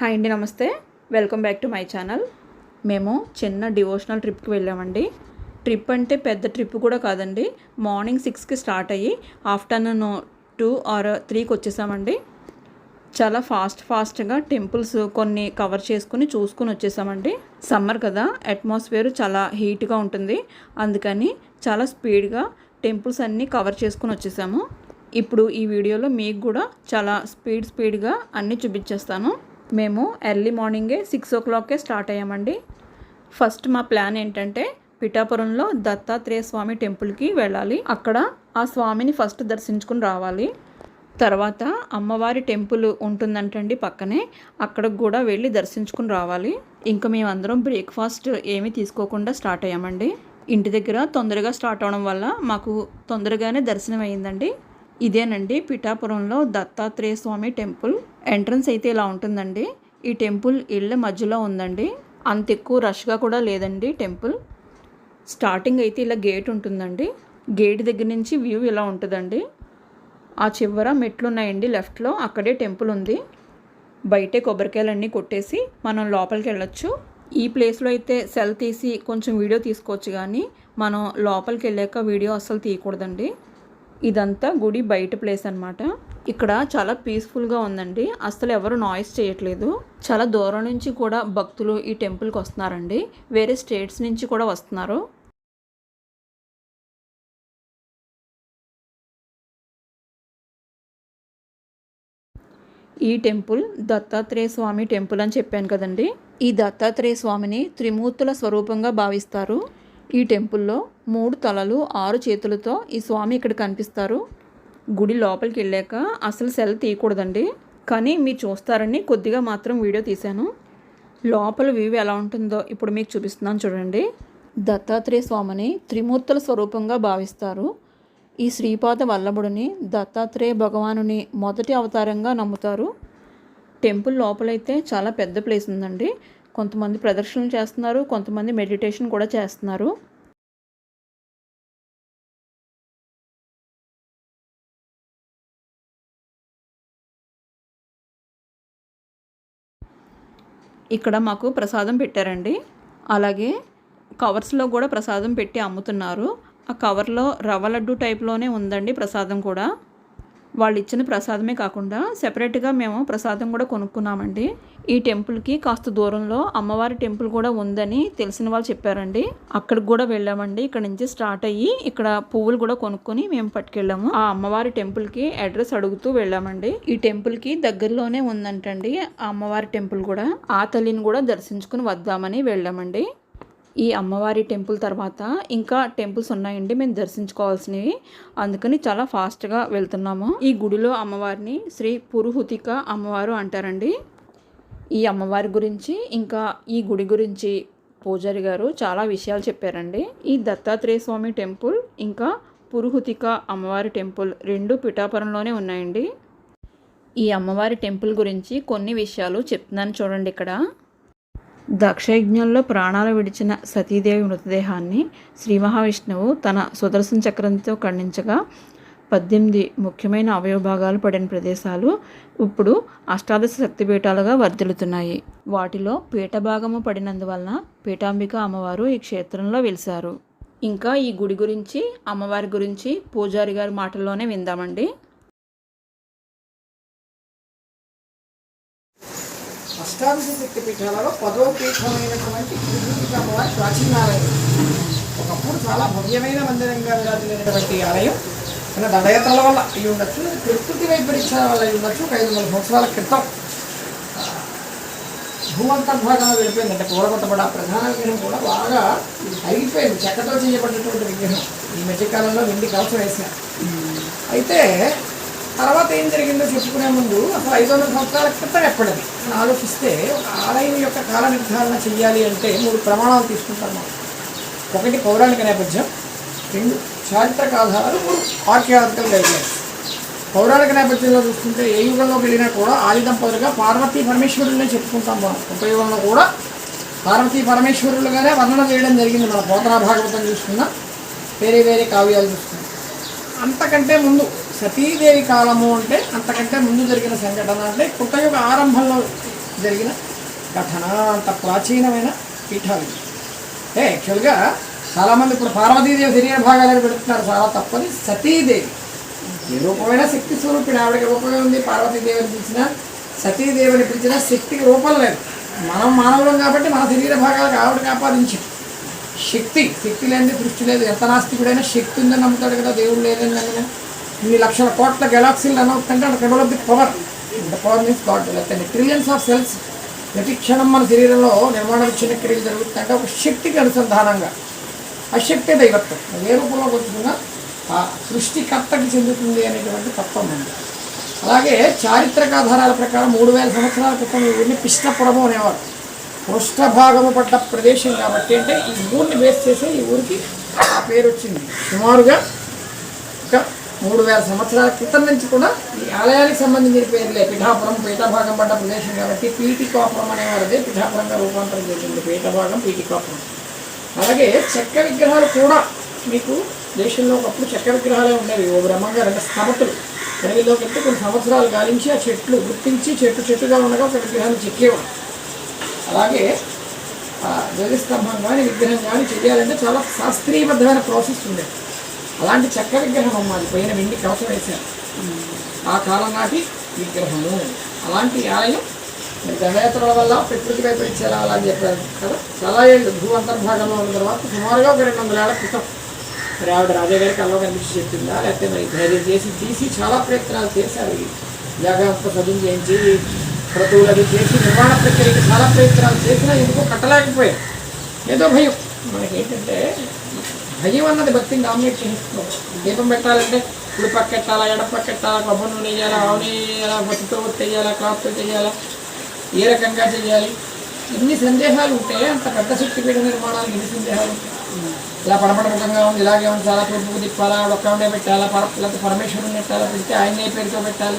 Hi అండి నమస్తే. Welcome back to my channel. మేము చిన్న డివోషనల్ ట్రిప్కి వెళ్ళామండి. ట్రిప్ అంటే పెద్ద ట్రిప్ కూడా కాదండి. మార్నింగ్ సిక్స్కి స్టార్ట్ అయ్యి ఆఫ్టర్నూన్ టూ ఆర్ త్రీకి వచ్చేసామండి. చాలా ఫాస్ట్ ఫాస్ట్గా టెంపుల్స్ కొన్ని కవర్ చేసుకుని చూసుకుని వచ్చేసామండి. సమ్మర్ కదా అట్మాస్ఫియర్ చాలా హీట్గా ఉంటుంది. అందుకని చాలా స్పీడ్గా టెంపుల్స్ అన్నీ కవర్ చేసుకుని వచ్చేసాము. ఇప్పుడు ఈ వీడియోలో మీకు కూడా చాలా స్పీడ్ స్పీడ్గా అన్నీ చూపించేస్తాను. మేము ఎర్లీ మార్నింగే సిక్స్ ఓ క్లాక్కే స్టార్ట్ అయ్యామండి. ఫస్ట్ మా ప్లాన్ ఏంటంటే పిఠాపురంలో దత్తాత్రేయ స్వామి టెంపుల్కి వెళ్ళాలి. అక్కడ ఆ స్వామిని ఫస్ట్ దర్శించుకుని రావాలి. తర్వాత అమ్మవారి టెంపుల్ ఉంటుందంటండి పక్కనే. అక్కడికి కూడా వెళ్ళి దర్శించుకుని రావాలి. ఇంకా మేమందరం బ్రేక్ఫాస్ట్ ఏమీ తీసుకోకుండా స్టార్ట్ అయ్యామండి. ఇంటి దగ్గర తొందరగా స్టార్ట్ అవడం వల్ల మాకు తొందరగానే దర్శనం అయ్యిందండి ఇదేనండి పిఠాపురంలో దత్తాత్రేయ స్వామి టెంపుల్. ఎంట్రన్స్ అయితే ఇలా ఉంటుందండి. ఈ టెంపుల్ ఇళ్ళ మధ్యలో ఉందండి. అంత ఎక్కువ రష్గా కూడా లేదండి టెంపుల్. స్టార్టింగ్ అయితే ఇలా గేట్ ఉంటుందండి. గేట్ దగ్గర నుంచి వ్యూ ఇలా ఉంటుందండి. ఆ చివర మెట్లు ఉన్నాయండి లెఫ్ట్లో. అక్కడే టెంపుల్ ఉంది. బయటే కొబ్బరికాయలన్నీ కొట్టేసి మనం లోపలికి వెళ్ళొచ్చు. ఈ ప్లేస్లో అయితే సెల్ తీసి కొంచెం వీడియో తీసుకోవచ్చు కానీ మనం లోపలికి వెళ్ళాక వీడియో అస్సలు తీయకూడదండి. ఇదంతా గుడి బయట ప్లేస్ అనమాట ఇక్కడ చాలా పీస్ఫుల్గా ఉందండి. అసలు ఎవరు నాయిస్ చేయట్లేదు. చాలా దూరం నుంచి కూడా భక్తులు ఈ టెంపుల్కి వస్తున్నారండి. వేరే స్టేట్స్ నుంచి కూడా వస్తున్నారు. ఈ టెంపుల్ దత్తాత్రేయ స్వామి టెంపుల్ అని చెప్పాను కదండి. ఈ దత్తాత్రేయ స్వామిని త్రిమూర్తుల స్వరూపంగా భావిస్తారు. ఈ టెంపుల్లో మూడు తలలు ఆరు చేతులతో ఈ స్వామి ఇక్కడ కనిపిస్తారు. గుడి లోపలికి వెళ్ళాక అసలు సెల్ తీయకూడదండి. కానీ మీరు చూస్తారని కొద్దిగా మాత్రం వీడియో తీశాను. లోపల వ్యూ ఎలా ఉంటుందో ఇప్పుడు మీకు చూపిస్తున్నాను చూడండి. దత్తాత్రేయ స్వామిని త్రిమూర్తుల స్వరూపంగా భావిస్తారు. ఈ శ్రీపాద వల్లభుడిని దత్తాత్రేయ భగవానుని మొదటి అవతారంగా నమ్ముతారు. టెంపుల్ లోపలైతే చాలా పెద్ద ప్లేస్ ఉందండి. కొంతమంది ప్రదర్శనలు చేస్తున్నారు కొంతమంది మెడిటేషన్ కూడా చేస్తున్నారు. ఇక్కడ మాకు ప్రసాదం పెట్టారండి. అలాగే కవర్స్లో కూడా ప్రసాదం పెట్టి అమ్ముతున్నారు. ఆ కవర్లో రవ్వ లడ్డు టైప్లోనే ఉందండి ప్రసాదం కూడా. వాళ్ళు ఇచ్చిన ప్రసాదమే కాకుండా సెపరేట్గా మేము ప్రసాదం కూడా కొనుక్కున్నామండి. ఈ టెంపుల్కి కాస్త దూరంలో అమ్మవారి టెంపుల్ కూడా ఉందని తెలిసిన వాళ్ళు చెప్పారండి. అక్కడికి కూడా వెళ్ళామండి. ఇక్కడ నుంచి స్టార్ట్ అయ్యి ఇక్కడ పువ్వులు కూడా కొనుక్కొని మేము పట్టుకెళ్ళాము. ఆ అమ్మవారి టెంపుల్కి అడ్రస్ అడుగుతూ వెళ్ళామండి. ఈ టెంపుల్కి దగ్గరలోనే ఉందంటండి ఆ అమ్మవారి టెంపుల్ కూడా. ఆ తల్లిని కూడా దర్శించుకుని వద్దామని వెళ్ళామండి. ఈ అమ్మవారి టెంపుల్ తర్వాత ఇంకా టెంపుల్స్ ఉన్నాయండి మేము దర్శించుకోవాల్సినవి. అందుకని చాలా ఫాస్ట్గా వెళ్తున్నాము. ఈ గుడిలో అమ్మవారిని శ్రీ పురుహుతిక అమ్మవారు అంటారండి. ఈ అమ్మవారి గురించి ఇంకా ఈ గుడి గురించి పూజారి గారు చాలా విషయాలు చెప్పారండి. ఈ దత్తాత్రేయ స్వామి టెంపుల్ ఇంకా పురుహుతిక అమ్మవారి టెంపుల్ రెండు పిఠాపురంలోనే ఉన్నాయండి. ఈ అమ్మవారి టెంపుల్ గురించి కొన్ని విషయాలు చెప్తున్నాను చూడండి ఇక్కడ. దక్షయజ్ఞంలో ప్రాణాలు విడిచిన సతీదేవి మృతదేహాన్ని శ్రీ మహావిష్ణువు తన సుదర్శన చక్రంతో ఖండించగా పద్దెనిమిది ముఖ్యమైన అవయవభాగాలు పడిన ప్రదేశాలు ఇప్పుడు అష్టాదశ శక్తిపీఠాలుగా వర్ధిల్లుతున్నాయి. వాటిలో పీఠభాగము పడినందువలన పీఠాంబిక అమ్మవారు ఈ క్షేత్రంలో వెలిశారు. ఇంకా ఈ గుడి గురించి అమ్మవారి గురించి పూజారి గారి మాటల్లోనే విందామండి. అష్టాదశ శక్తిపీఠాలలో పదో పీఠమైనటువంటి తిరుపతి ప్రాచీన ప్రాచీనాలయం. ఒకప్పుడు చాలా భవ్యమైన మందిరంగా విరాజిల్లినటువంటి ఆలయం మన దండయాత్రల వల్ల అయి ఉండొచ్చు ప్రకృతి వైపరీత్యాల వల్ల అయి ఉండొచ్చు ఒక ఐదు వందల సంవత్సరాల క్రితం. భూమంతర్భాగంలో వెళ్ళిపోయింది అంటే పూలకొట్టబడి ప్రధాన విగ్రహం కూడా బాగా అయిపోయింది. చెక్కతో చేయబడినటువంటి విగ్రహం. ఈ మధ్యకాలంలో వెండి కవచం వేసిన. అయితే తర్వాత ఏం జరిగిందో చెప్పుకునే ముందు అసలు ఐదు వందల సంవత్సరాల క్రితం ఎప్పటిది అని ఆలోచిస్తే ఒక ఆలయం యొక్క కాల నిర్ధారణ చెయ్యాలి అంటే మూడు ప్రమాణాలు తీసుకుంటాం మనం. ఒకటి పౌరాణిక నేపథ్యం రెండు చారిత్రక ఆధారాలు మూడు ఆర్కియాలజికల్ గైడ్లైన్స్. పౌరాణిక నేపథ్యంలో చూస్తుంటే ఏ యుగంలోకి వెళ్ళినా కూడా ఆది దంపతులుగా పార్వతీ పరమేశ్వరులనే చెప్పుకుంటాం మనం. ఉపయోగంలో కూడా పార్వతీ పరమేశ్వరులుగానే వర్ణన చేయడం జరిగింది మన పోతనా భాగవతం చూసుకున్నా. వేరే వేరే కావ్యాలు చూసుకున్నా. అంతకంటే ముందు సతీదేవి కాలము అంటే అంతకంటే ముందు జరిగిన సంఘటన అంటే కృతయుగ ఆరంభంలో జరిగిన ఘటన అంత ప్రాచీనమైన పీఠాలు. ఏ యాక్చువల్గా చాలామంది ఇప్పుడు పార్వతీదేవి శరీర భాగాలను పెడుతున్నారు. చాలా తప్పని సతీదేవి ఏ రూపమైన శక్తి స్వరూపిణి ఆవిడకి రూపమే ఉంది. పార్వతీదేవిని పిలిచిన సతీదేవిని పిలిచిన శక్తికి రూపం లేదు. మనం మానవులం కాబట్టి మన శరీర భాగాలకు ఆవిడకి ఆపాదించాం. శక్తి శక్తి లేనిది దృష్టి లేదు. ఎంత నాస్తికుడైనా శక్తి ఉందని నమ్ముతాడు కదా దేవుడు లేదని నమ్మినా. ఇన్ని లక్షల కోట్ల గెలాక్సీలు రన్ అవుతుందంటే అక్కడ control of the power the power means God లేకపోతే ట్రిలియన్స్ ఆఫ్ సెల్స్ ప్రతి క్షణం మన శరీరంలో నిర్మాణ చిన్న క్రియలు జరుగుతుంటే ఒక శక్తికి అనుసంధానంగా. ఆ శక్తి దైవత్వం. ఏ రూపంలోకి వచ్చినా ఆ సృష్టికర్తకి చెందుతుంది అనేటువంటి తత్వం ఉంది. అలాగే చారిత్రక ఆధారాల ప్రకారం మూడు వేల సంవత్సరాల క్రితం ఇవన్నీ ఊరిని పిష్టపురము అనేవారు. పృష్ఠభాగము పడ్డ ప్రదేశం కాబట్టి అంటే ఈ ఊరిని బేస్ చేసే ఈ ఊరికి ఆ పేరు వచ్చింది. సుమారుగా ఒక మూడు వేల సంవత్సరాల క్రితం నుంచి కూడా ఈ ఆలయానికి సంబంధించిన పేర్లే. పిఠాపురం పీఠభాగం పడ్డ ప్రదేశం కాబట్టి పీఠికాపురం అనేవారిదే పిఠాపురంగా రూపాంతరం చేసింది. పీఠభాగం పీఠికాపురం అలాగే చెక్క విగ్రహాలు కూడా మీకు దేశంలో ఒకప్పుడు చెక్క విగ్రహాలే ఉండేవి. ఓ బ్రహ్మంగా రెండు స్తమతులు అడవిలోకి వెళ్తే కొన్ని సంవత్సరాలు గాలించి ఆ చెట్లు గుర్తించి చెట్టు చెట్టుగా ఉండగా ఒక విగ్రహాన్ని చెక్కేవాడు అలాగే ఆ ధ్వజస్తంభం కానీ విగ్రహం కానీ చేయాలంటే చాలా శాస్త్రీయబద్ధమైన ప్రాసెస్ ఉండేది. అలాంటి చక్క విగ్రహం అమ్మాది పైన వెండి కవచం వేశారు ఆ కాలం నాటి విగ్రహము. అలాంటి ఆలయం మరి వల్ల ప్రకృతి వైపు అలా అని చెప్పారు కదా. చాలా ఏళ్ళు భూ అంతర్భాగంలో ఉన్న తర్వాత సుమారుగా ఒక రెండు వందల ఏళ్ళ క్రితం. మరి ఆవిడ రాజాగారికి అల్లో కనిపించి చెప్పిందా? లేకపోతే మరి ధైర్యం చేసి తీసి చాలా ప్రయత్నాలు చేశారు. జాగ్రత్త యాగంతో చేయించి క్రతువులు అవి చేసి నిర్మాణ ప్రక్రియకి చాలా ప్రయత్నాలు చేసినా ఎందుకో కట్టలేకపోయారు. ఏదో భయం. మనకి ఏంటంటే భయం అన్నది భక్తిని డామినేట్ చేస్తున్నాం దీపం పెట్టాలంటే ఇప్పుడు పక్కెట్టాలా ఎడ పక్కెట్టాలా కొబ్బరి నూనె వేయాలా ఆవు నెయ్యి వేయాలా బతితో చేయాలా క్లాత్తో చేయాలా ఏ రకంగా చేయాలి? ఇన్ని సందేహాలు ఉంటే అంత పెద్ద శక్తిపీఠ నిర్మాణానికి ఇన్ని సందేహాలు ఉంటాయి ఇలా పడపడముఖంగా ఉంది ఇలాగే ఉంది చాలా తూర్పుకు తిప్పాలా ఒక్క ఉండే పెట్టాలా పర లేకపోతే పరమేశ్వరుని పెట్టాలా పెడితే ఆయన పేరుతో పెట్టాలి.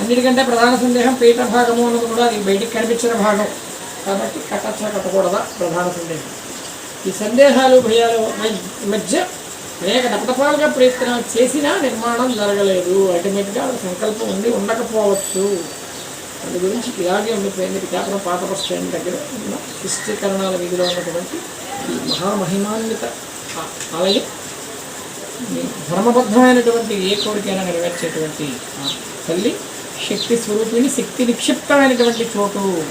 అన్నిటికంటే ప్రధాన సందేహం పీఠ భాగము అన్నది కూడా అది బయటికి కనిపించిన భాగం. కాబట్టి కట్టచ్చా కట్టకూడదా? ప్రధాన సందేహం. ఈ సందేహాలు భయాలు మధ్య- మధ్య అనేక దపదపాలుగా ప్రయత్నాలు చేసినా నిర్మాణం జరగలేదు. అల్టిమేట్గా సంకల్పం ఉంది ఉండకపోవచ్చు. అందు గురించి ఇలాగే ఉండిపోయింది. కేవలం పాత బస్ స్టాండ్ దగ్గర ఉన్న విస్తీకరణాల విధిలో ఉన్నటువంటి ఈ మహామహిమాన్విత ఆలయం ధర్మబద్ధమైనటువంటి ఏ కోరికైనా నెరవేర్చేటువంటి తల్లి శక్తి స్వరూపిణి శక్తి నిక్షిప్తమైనటువంటి చోటు.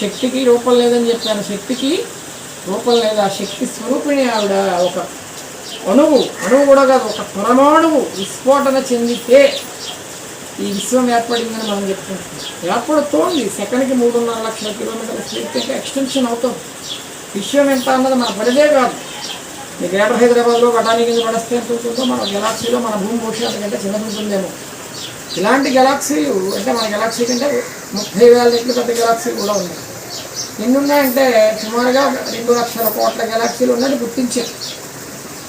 శక్తికి రూపం లేదని చెప్పాను. శక్తికి రూపం లేదు ఆ శక్తి స్వరూపిణి ఆవిడ ఒక అణువు అణువు కూడా కాదు ఒక పరమాణువు విస్ఫోటన చెందితే ఈ విశ్వం ఏర్పడిందని మనం చెప్పుకుంటున్నాం. ఏర్పడుతోంది. సెకండ్కి మూడున్నర లక్షల కిలోమీటర్ల స్పీడ్ ఎక్స్టెన్షన్ అవుతుంది. విశ్వం ఎంత అన్నది మన పరిదే కాదు. ఈ గ్రేటర్ హైదరాబాద్లో వటానికి కింద పడస్తే ఎంత ఉంటుందో మన గెలాక్సీలో మన భూమి భవిష్యత్తు కంటే చిన్నది ఉంటుందేమో. ఇలాంటి గెలాక్సీలు అంటే మన గెలాక్సీ కంటే ముప్పై వేల రెట్లు పెద్ద గెలాక్సీలు కూడా ఉన్నాయి. ఎన్ని ఉన్నాయంటే సుమారుగా రెండు లక్షల కోట్ల గెలాక్సీలు ఉన్నది గుర్తించారు.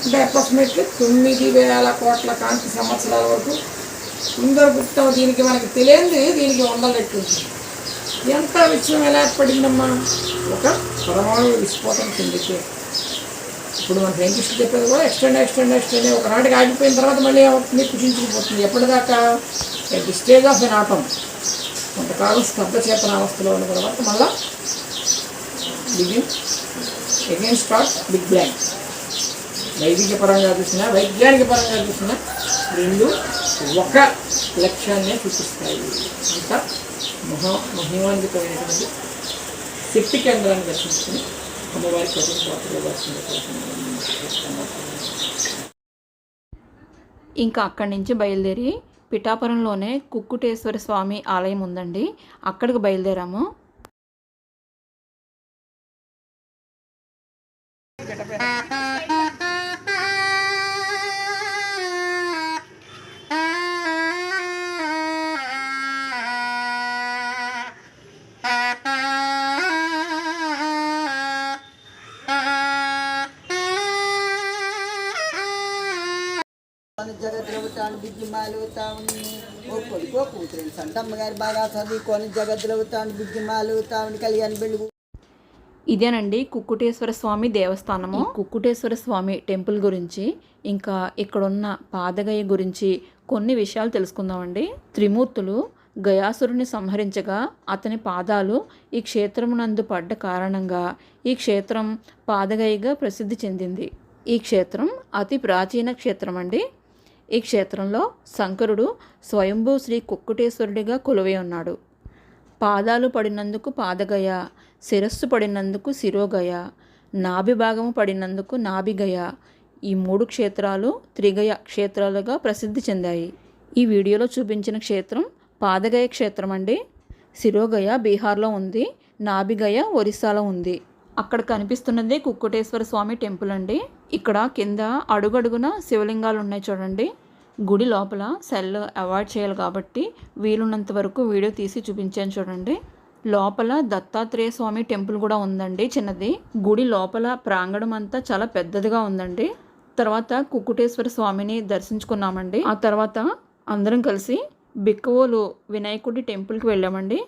అంటే అప్రాక్సిమేట్లీ తొమ్మిది వేల కోట్ల కాంతి సంవత్సరాల వరకు ఉందో గుప్తం దీనికి మనకి తెలియంది దీనికి వందలు రెట్లు ఎంత విషయం ఎలా ఏర్పడిందమ్మా? ఒక పరమాణు విస్ఫోటం చెందితే ఇప్పుడు మన సైంటిస్ట్ చెప్పేది కూడా ఎక్స్టెండ్ ఎక్స్టెండ్ ఎక్స్టెండ్ ఒకనాటికి ఆగిపోయిన తర్వాత మళ్ళీ అవుతుంది కుషించుకుపోతుంది ఎప్పటిదాకా? At the stage of an atom కొంతకాలం స్తబ్ద చేతన అవస్థలో ఉన్న తర్వాత మళ్ళా begin again start big bang వైదిక పరంగా చూసినా వైజ్ఞానిక పరంగా చూసినా రెండు ఒక లక్ష్యాన్నే చూపిస్తాయి అంత మహా మహిమాన్వితమైనటువంటి శక్తి కేంద్రాన్ని దర్శించుకుని అమ్మవారి కోసం ఇంకా అక్కడి నుంచి బయలుదేరి పిఠాపురంలోనే కుక్కుటేశ్వర స్వామి ఆలయం ఉందండి. అక్కడికి బయలుదేరాము. జగద్రవుతాను బిజ్జిమాలుతావుని ఓ కొడుకో కూతురు సంతమ్మ గారు బాగా చదువుకొని జగద్రవుతాను బిజ్జిమాలుతావుని కళ్యాణ్ బెళ్ళి ఇదేనండి కుక్కుటేశ్వర స్వామి దేవస్థానము. కుక్కుటేశ్వర స్వామి టెంపుల్ గురించి ఇంకా ఇక్కడున్న పాదగయ గురించి కొన్ని విషయాలు తెలుసుకుందామండి. త్రిమూర్తులు గయాసురుని సంహరించగా అతని పాదాలు ఈ క్షేత్రమునందు పడ్డ కారణంగా ఈ క్షేత్రం పాదగయగా ప్రసిద్ధి చెందింది. ఈ క్షేత్రం అతి ప్రాచీన క్షేత్రం అండి ఈ క్షేత్రంలో శంకరుడు స్వయంభూ శ్రీ కుక్కుటేశ్వరుడిగా కొలువై ఉన్నాడు. పాదాలు పడినందుకు పాదగయ శిరస్సు పడినందుకు శిరోగయ నాభిభాగము పడినందుకు నాభిగయ ఈ మూడు క్షేత్రాలు త్రిగయ క్షేత్రాలుగా ప్రసిద్ధి చెందాయి. ఈ వీడియోలో చూపించిన క్షేత్రం పాదగయ క్షేత్రం అండి. శిరోగయ బీహార్లో ఉంది నాభిగయ ఒరిస్సాలో ఉంది. అక్కడ కనిపిస్తున్నది కుక్కుటేశ్వర స్వామి టెంపుల్ అండి. ఇక్కడ కింద అడుగడుగున శివలింగాలు ఉన్నాయి చూడండి. గుడి లోపల సెల్ అవాయిడ్ చేయాలి కాబట్టి వీలున్నంత వరకు వీడియో తీసి చూపించాను చూడండి. లోపల దత్తాత్రేయ స్వామి టెంపుల్ కూడా ఉందండి చిన్నది. గుడి లోపల ప్రాంగణం అంతా చాలా పెద్దదిగా ఉందండి. తర్వాత కుక్కుటేశ్వర స్వామిని దర్శించుకున్నామండి. ఆ తర్వాత అందరం కలిసి బిక్కవోలు వినాయకుడి టెంపుల్కి వెళ్ళామండి.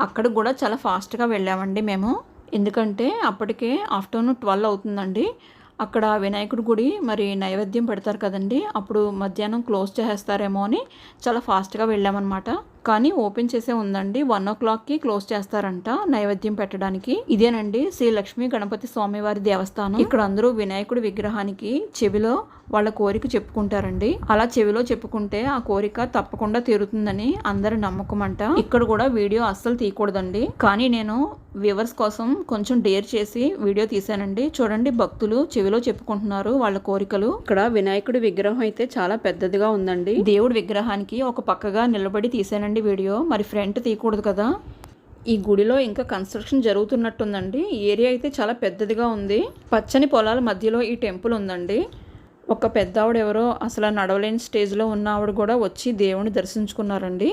అక్కడ కూడా చాలా ఫాస్ట్గా వెళ్ళామండి మేము. ఎందుకంటే అప్పటికే ఆఫ్టర్నూన్ ట్వెల్వ్ అవుతుందండి. అక్కడ వినాయకుడి గుడి మరి నైవేద్యం పెడతారు కదండి. అప్పుడు మధ్యాహ్నం క్లోజ్ చేసేస్తారేమో అని చాలా ఫాస్ట్గా వెళ్ళామన్నమాట. కానీ ఓపెన్ చేసే ఉందండి. వన్ ఓ క్లాక్కి క్లోజ్ చేస్తారంట నైవేద్యం పెట్టడానికి. ఇదేనండి శ్రీ లక్ష్మీ గణపతి స్వామివారి దేవస్థానం. ఇక్కడ అందరూ వినాయకుడి విగ్రహానికి చెవిలో వాళ్ళ కోరిక చెప్పుకుంటారండి. అలా చెవిలో చెప్పుకుంటే ఆ కోరిక తప్పకుండా తీరుతుందని అందరి నమ్మకం అంట ఇక్కడ కూడా వీడియో అస్సలు తీయకూడదండి. కానీ నేను వ్యూవర్స్ కోసం కొంచెం డేర్ చేసి వీడియో తీశానండి. చూడండి భక్తులు చెవిలో చెప్పుకుంటున్నారు వాళ్ళ కోరికలు. ఇక్కడ వినాయకుడి విగ్రహం అయితే చాలా పెద్దదిగా ఉందండి. దేవుడి విగ్రహానికి ఒక పక్కగా నిలబడి తీశానండి వీడియో. మరి ఫ్రంట్ తీయకూడదు కదా. ఈ గుడిలో ఇంకా కన్స్ట్రక్షన్ జరుగుతున్నట్టుందండి. ఏరియా అయితే చాలా పెద్దదిగా ఉంది. పచ్చని పొలాల మధ్యలో ఈ టెంపుల్ ఉందండి. ఒక పెద్ద ఆవిడ ఎవరో అసలు నడవలేని స్టేజ్లో ఉన్న ఆవిడ కూడా వచ్చి దేవుని దర్శించుకున్నారండి.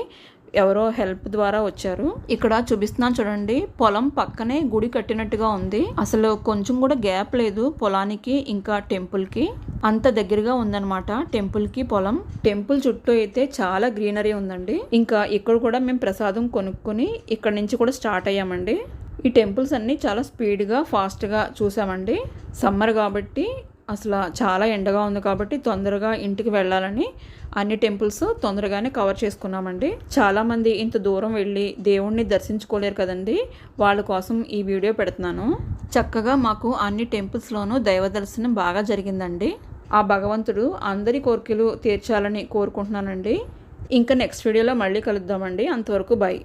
ఎవరో హెల్ప్ ద్వారా వచ్చారు. ఇక్కడ చూపిస్తున్నాను చూడండి. పొలం పక్కనే గుడి కట్టినట్టుగా ఉంది. అసలు కొంచెం కూడా గ్యాప్ లేదు పొలానికి ఇంకా టెంపుల్కి. అంత దగ్గరగా ఉందన్నమాట టెంపుల్కి పొలం. టెంపుల్ చుట్టూ అయితే చాలా గ్రీనరీ ఉందండి. ఇంకా ఇక్కడ కూడా మేము ప్రసాదం కొనుక్కొని ఇక్కడ నుంచి కూడా స్టార్ట్ అయ్యామండి. ఈ టెంపుల్స్ అన్నీ చాలా స్పీడ్గా ఫాస్ట్గా చూసామండి. సమ్మర్ కాబట్టి అసలు చాలా ఎండగా ఉంది కాబట్టి తొందరగా ఇంటికి వెళ్ళాలని అన్ని టెంపుల్స్ తొందరగానే కవర్ చేసుకున్నామండి. చాలామంది ఇంత దూరం వెళ్ళి దేవుణ్ణి దర్శించుకోలేరు కదండి. వాళ్ళ కోసం ఈ వీడియో పెడుతున్నాను. చక్కగా మాకు అన్ని టెంపుల్స్లోనూ దైవ దర్శనం బాగా జరిగిందండి. ఆ భగవంతుడు అందరి కోరికలు తీర్చాలని కోరుకుంటున్నానండి. ఇంకా నెక్స్ట్ వీడియోలో మళ్ళీ కలుద్దామండి. అంతవరకు బాయ్